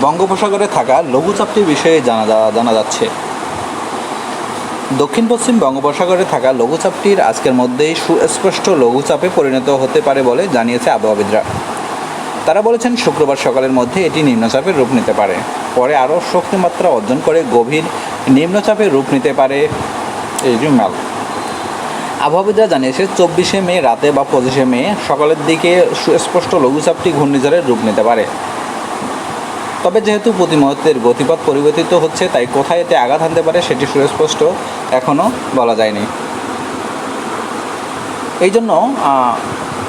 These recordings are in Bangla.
বঙ্গোপসাগরে থাকা লঘুচাপটির বিষয়ে জানা জানা যাচ্ছে। দক্ষিণ পশ্চিম বঙ্গোপসাগরে থাকা লঘুচাপটির আজকের মধ্যেই সুস্পষ্ট লঘুচাপে পরিণত হতে পারে বলে জানিয়েছে আবহাওয়াবিদরা। তারা বলেছেন, শুক্রবার সকালের মধ্যে এটি নিম্নচাপের রূপ নিতে পারে। পরে আরও শক্তিমাত্রা অর্জন করে গভীর নিম্নচাপের রূপ নিতে পারে এই যে ম্যাল আবহাওয়াবিদরা জানিয়েছে, চব্বিশে মে রাতে বা পঁচিশে মে সকালের দিকে সুস্পষ্ট লঘুচাপটি ঘূর্ণিঝড়ের রূপ নিতে পারে। তবে যেহেতু প্রতি মুহূর্তের গতিপথ পরিবর্তিত হচ্ছে, তাই কোথায় এতে আঘাত আনতে পারে সেটি সুস্পষ্ট এখনও বলা যায়নি। এই জন্য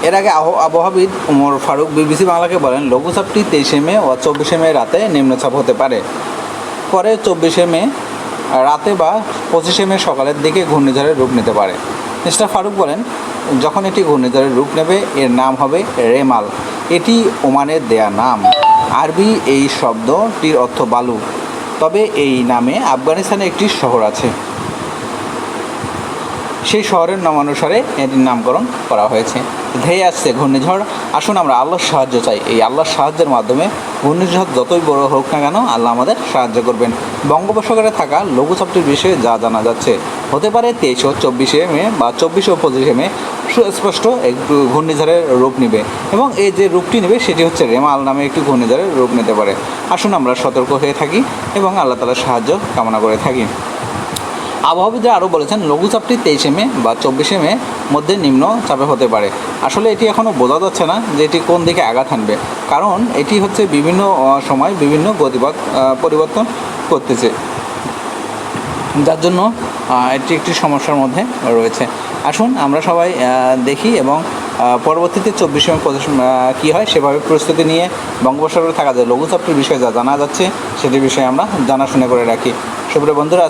এর আগে আবহাওয়াবিদ উমর ফারুক বিবিসি বাংলাকে বলেন লঘুচাপটি তেইশে মে ও চব্বিশে মে রাতে নিম্নচাপ হতে পারে। পরে চব্বিশে মে রাতে বা পঁচিশে মে সকালের দিকে ঘূর্ণিঝড়ের রূপ নিতে পারে। মিস্টার ফারুক বলেন, যখন এটি ঘূর্ণিঝড়ের রূপ নেবে, এর নাম হবে রেমাল। এটি ওমানের দেয়া নাম। আরবি এই শব্দটির অর্থ বালু। তবে এই নামে আফগানিস্তানে একটি শহর আছে। সেই শহরের নামানুসারে এটির নামকরণ করা হয়েছে। ধেয়ে আসছে ঘূর্ণিঝড়। আসুন আমরা আল্লাহর সাহায্য চাই। এই আল্লাহর সাহায্যের মাধ্যমে ঘূর্ণিঝড় যতই বড় হোক না কেন আল্লাহ আমাদের সাহায্য করবেন। বঙ্গোপসাগরে থাকা লঘুচাপটির বিষয়ে যা জানা যাচ্ছে, হতে পারে তেইশ ও চব্বিশে মে বা চব্বিশ ও পঁচিশে মে, সুস্পষ্ট একটু ঘূর্ণিঝড়ের রূপ নেবে। এবং এই যে রূপটি নেবে, সেটি হচ্ছে রেমাল নামে একটি ঘূর্ণিঝড়ের রূপ নিতে পারে। আসুন আমরা সতর্ক হয়ে থাকি এবং আল্লাহ তালার সাহায্য কামনা করে থাকি। আবহাওয়াবিদরা আরও বলেছেন লঘুচাপটি তেইশে মে বা চব্বিশে মে মধ্যে নিম্ন চাপে হতে পারে। আসলে এটি এখনও বোঝা যাচ্ছে না যে এটি কোন দিকে আঘাত আনবে কারণ এটি হচ্ছে বিভিন্ন সময় বিভিন্ন গতিপথ পরিবর্তন করতেছে। যার জন্য এটি একটি সমস্যার মধ্যে রয়েছে। আসুন আমরা সবাই দেখি এবং পরবর্তীতে চব্বিশে মে কী হয় সেভাবে প্রস্তুতি নিয়ে বঙ্গোপসাগরে থাকা যায়। লঘুচাপটির বিষয়ে যা জানা যাচ্ছে, সেটির বিষয়ে আমরা জানাশোনা করে রাখি। সুপ্রিয় বন্ধুরা